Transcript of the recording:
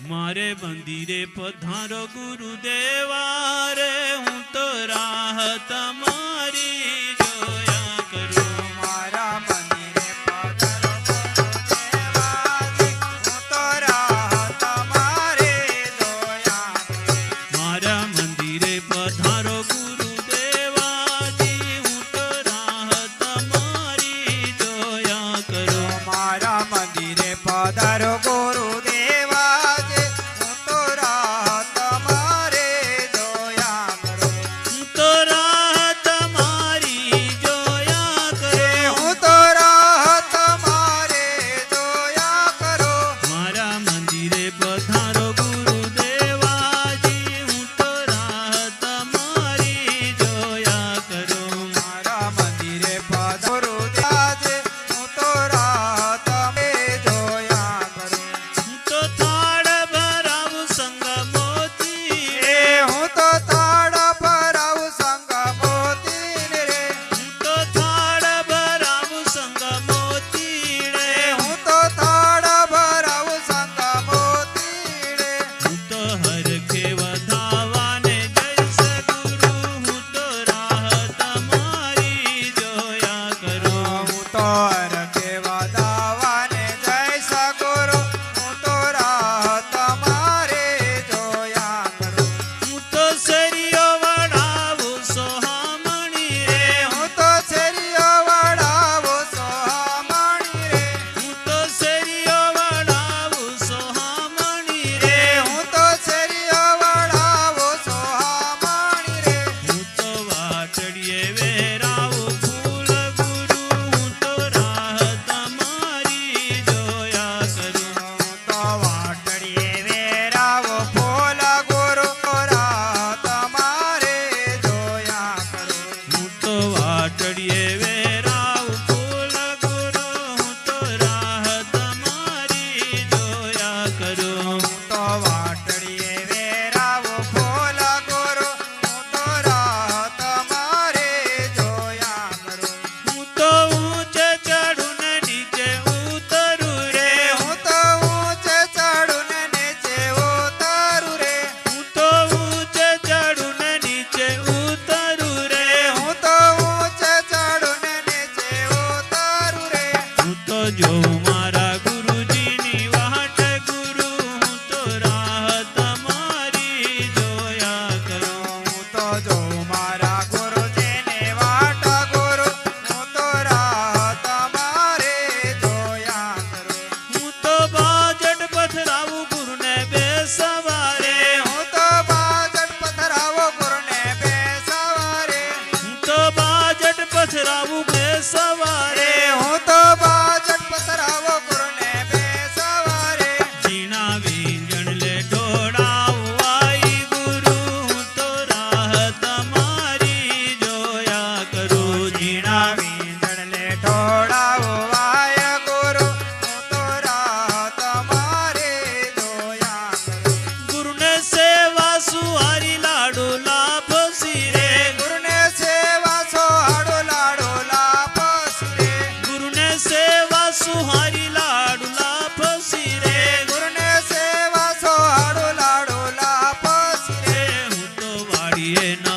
મારે મંદિરે પધારો ગુરુદેવા રે હું તો રાહ हर लिए ना